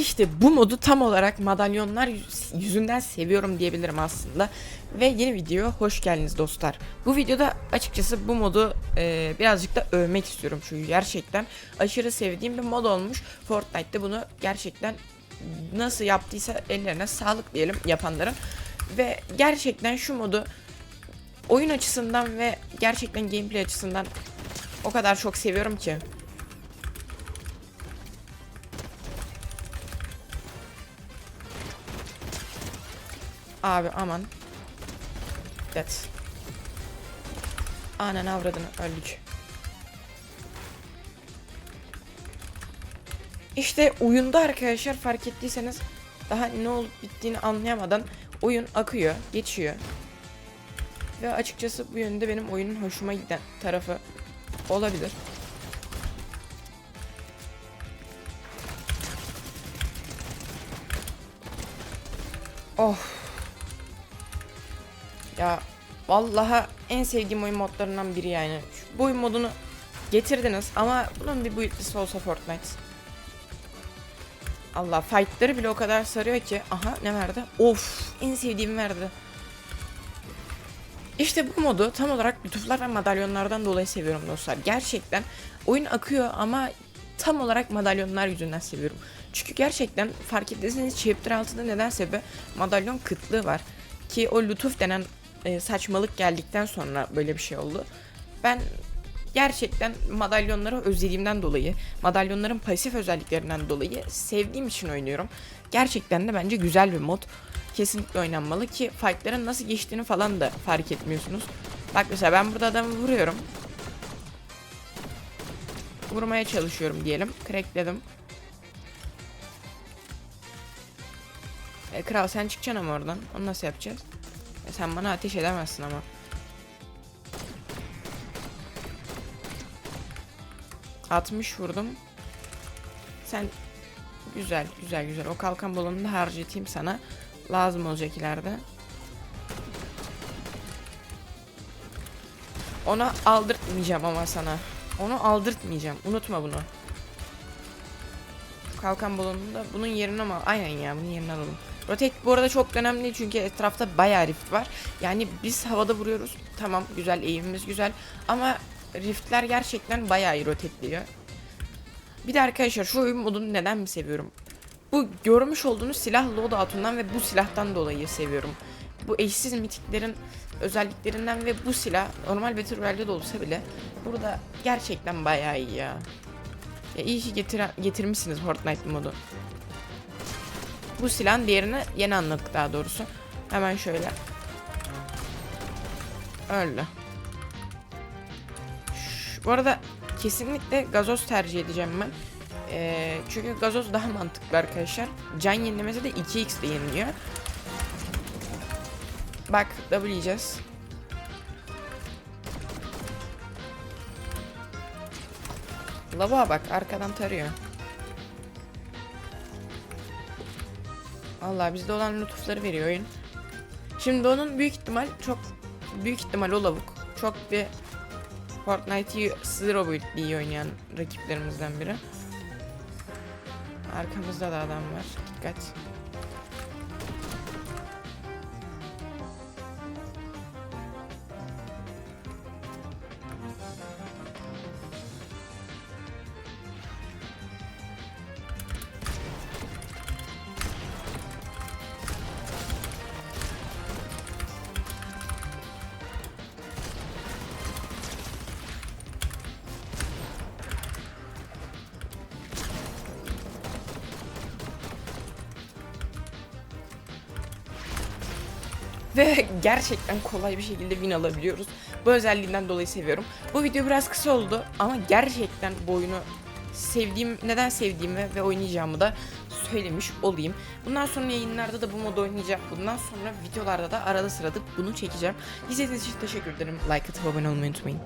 İşte bu modu tam olarak madalyonlar yüz- yüzünden seviyorum diyebilirim aslında. Ve yeni videoya hoş geldiniz dostlar. Bu videoda açıkçası bu modu e, birazcık da övmek istiyorum. Çünkü gerçekten aşırı sevdiğim bir mod olmuş. Fortnite'te bunu gerçekten nasıl yaptıysa ellerine sağlık diyelim yapanların. Ve gerçekten şu modu oyun açısından ve gerçekten gameplay açısından o kadar çok seviyorum ki. Abi aman. Dikkat. Anan avradını öldük. İşte oyunda arkadaşlar fark ettiyseniz daha ne olup bittiğini anlayamadan oyun akıyor, geçiyor. Ve açıkçası bu yönde benim oyunun hoşuma giden tarafı olabilir. Oh. Ya vallahi en sevdiğim oyun modlarından biri yani. Şu, bu oyun modunu getirdiniz ama bunun bir boyutlusu olsa Fortnite. Allah fightları bile o kadar sarıyor ki. Aha ne verdi? Of en sevdiğim verdi. İşte bu modu tam olarak lütuflar ve madalyonlardan dolayı seviyorum dostlar. Gerçekten oyun akıyor ama tam olarak madalyonlar yüzünden seviyorum. Çünkü gerçekten fark ettiyseniz Chapter 6'da nedense bir madalyon kıtlığı var. Ki o lütuf denen e, saçmalık geldikten sonra böyle bir şey oldu. Ben gerçekten madalyonları özlediğimden dolayı, madalyonların pasif özelliklerinden dolayı sevdiğim için oynuyorum. Gerçekten de bence güzel bir mod. Kesinlikle oynanmalı ki fightların nasıl geçtiğini falan da fark etmiyorsunuz. Bak mesela ben burada adamı vuruyorum. Vurmaya çalışıyorum diyelim. Crackledim. E, kral sen çıkacaksın ama oradan. Onu nasıl yapacağız? E, sen bana ateş edemezsin ama. Altmış vurdum. Sen güzel güzel güzel. O kalkan balonunu da harcatayım sana. Lazım olacak ileride. Ona aldırtmayacağım ama sana. Onu aldırtmayacağım. Unutma bunu. Kalkan balonunu da bunun yerine ama aynen ya bunun yerine alalım. Rotate bu arada çok önemli değil çünkü etrafta bayağı rift var. Yani biz havada vuruyoruz. Tamam güzel eğimimiz güzel ama riftler gerçekten bayağı iyi rotetliyor. Bir de arkadaşlar şu oyun modunu neden mi seviyorum? Bu görmüş olduğunuz silah loadout'undan ve bu silahtan dolayı seviyorum. Bu eşsiz mitiklerin özelliklerinden ve bu silah normal Battle Royale'de de olsa bile burada gerçekten bayağı iyi ya. Ya iyi ki getir getirmişsiniz Fortnite modu. Bu silahın diğerini yeni anladık daha doğrusu. Hemen şöyle. Öyle. Şş, bu arada kesinlikle gazoz tercih edeceğim ben. Ee, çünkü gazoz daha mantıklı arkadaşlar. Can yenilemesi de 2x de yeniliyor. Bak double yiyeceğiz. Lava bak arkadan tarıyor. Allah bizde olan lütufları veriyor oyun. Şimdi onun büyük ihtimal çok büyük ihtimal o lavuk. Çok bir Fortnite'ı zero boyutlu iyi oynayan rakiplerimizden biri. Arkamızda da adam var. Dikkat. Ve gerçekten kolay bir şekilde win alabiliyoruz. Bu özelliğinden dolayı seviyorum. Bu video biraz kısa oldu ama gerçekten bu oyunu sevdiğim, neden sevdiğimi ve oynayacağımı da söylemiş olayım. Bundan sonra yayınlarda da bu modu oynayacağım. Bundan sonra videolarda da arada sırada bunu çekeceğim. İzlediğiniz için teşekkür ederim. Like atıp abone olmayı unutmayın.